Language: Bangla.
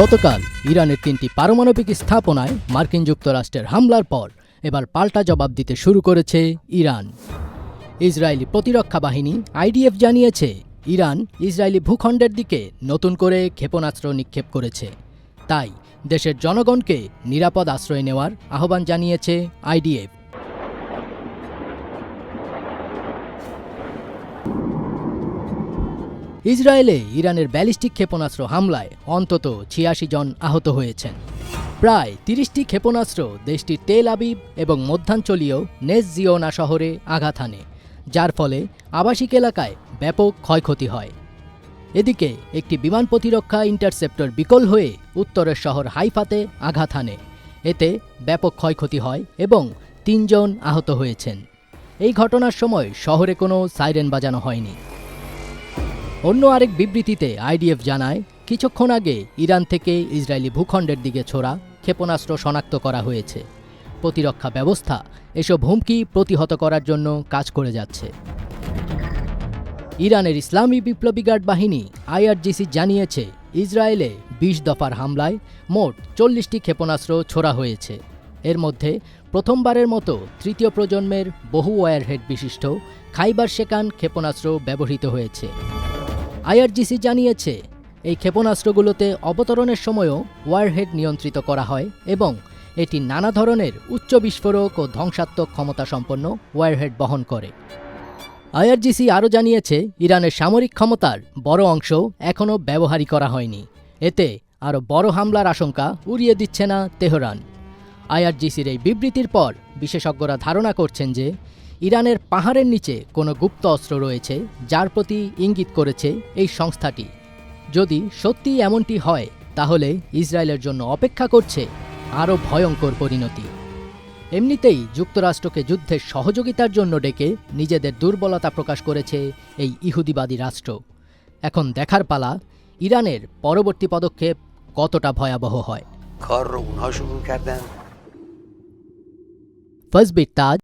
গতকাল ইরানের তিনটি পারমাণবিক স্থাপনায় মার্কিন যুক্তরাষ্ট্রের হামলার পর এবার পাল্টা জবাব দিতে শুরু করেছে ইরান। ইসরায়েলি প্রতিরক্ষা বাহিনী আইডিএফ জানিয়েছে, ইরান ইসরায়েলি ভূখণ্ডের দিকে নতুন করে ক্ষেপণাস্ত্র নিক্ষেপ করেছে। তাই দেশের জনগণকে নিরাপদ আশ্রয় নেওয়ার আহ্বান জানিয়েছে আইডিএফ। ইসরায়েলে ইরানের ব্যালিস্টিক ক্ষেপণাস্ত্র হামলায় অন্তত ছিয়াশি জন আহত হয়েছেন। প্রায় তিরিশটি ক্ষেপণাস্ত্র দেশটির তেল আবিব এবং মধ্যাঞ্চলীয় নেস জিওনা শহরে আঘাত হানে, যার ফলে আবাসিক এলাকায় ব্যাপক ক্ষয়ক্ষতি হয়। এদিকে একটি বিমান প্রতিরক্ষা ইন্টারসেপ্টর বিকল হয়ে উত্তরের শহর হাইফাতে আঘাত হানে। এতে ব্যাপক ক্ষয়ক্ষতি হয় এবং তিনজন আহত হয়েছেন। এই ঘটনার সময় শহরে কোনো সাইরেন বাজানো হয়নি। অন্য আরেক বিবৃতিতে আইডিএফ জানায়, কিছুক্ষণ আগে ইরান থেকে ইসরায়েলি ভূখণ্ডের দিকে ছোড়া ক্ষেপণাস্ত্র শনাক্ত করা হয়েছে। প্রতিরক্ষা ব্যবস্থা এসব হুমকি প্রতিহত করার জন্য কাজ করে যাচ্ছে। ইরানের ইসলামী বিপ্লবী গার্ড বাহিনী আইআরজিসি জানিয়েছে, ইসরায়েলে বিশ দফার হামলায় মোট চল্লিশটি ক্ষেপণাস্ত্র ছোড়া হয়েছে। এর মধ্যে প্রথমবারের মতো তৃতীয় প্রজন্মের বহু ওয়ারহেড বিশিষ্ট খাইবার শেকান ক্ষেপণাস্ত্র ব্যবহৃত হয়েছে। আইআরজিসি জানিয়েছে, এই ক্ষেপণাস্ত্রগুলোতে অবতরণের সময়ও ওয়ারহেড নিয়ন্ত্রিত করা হয় এবং এটি নানা ধরনের উচ্চ বিস্ফোরক ও ধ্বংসাত্মক ক্ষমতা সম্পন্ন ওয়ারহেড বহন করে। আইআরজিসি আরও জানিয়েছে, ইরানের সামরিক ক্ষমতার বড় অংশ এখনও ব্যবহারই করা হয়নি। এতে আরও বড় হামলার আশঙ্কা উড়িয়ে দিচ্ছে না তেহরান। আইআরজিসির এই বিবৃতির পর বিশেষজ্ঞরা ধারণা করছেন যে ইরানের পাহাড়ের নিচে কোনো গুপ্ত অস্ত্র রয়েছে যার প্রতি ইঙ্গিত করেছে এই সংস্থাটি। যদি সত্যি এমনটি হয় তাহলে ইসরায়েলের জন্য অপেক্ষা করছে আরও ভয়ঙ্কর পরিণতি। এমনিতেই যুক্তরাষ্ট্রকে যুদ্ধের সহযোগিতার জন্য ডেকে নিজেদের দুর্বলতা প্রকাশ করেছে এই ইহুদিবাদী রাষ্ট্র। এখন দেখার পালা ইরানের পরবর্তী পদক্ষেপ কতটা ভয়াবহ হয়। ফজবির তাজ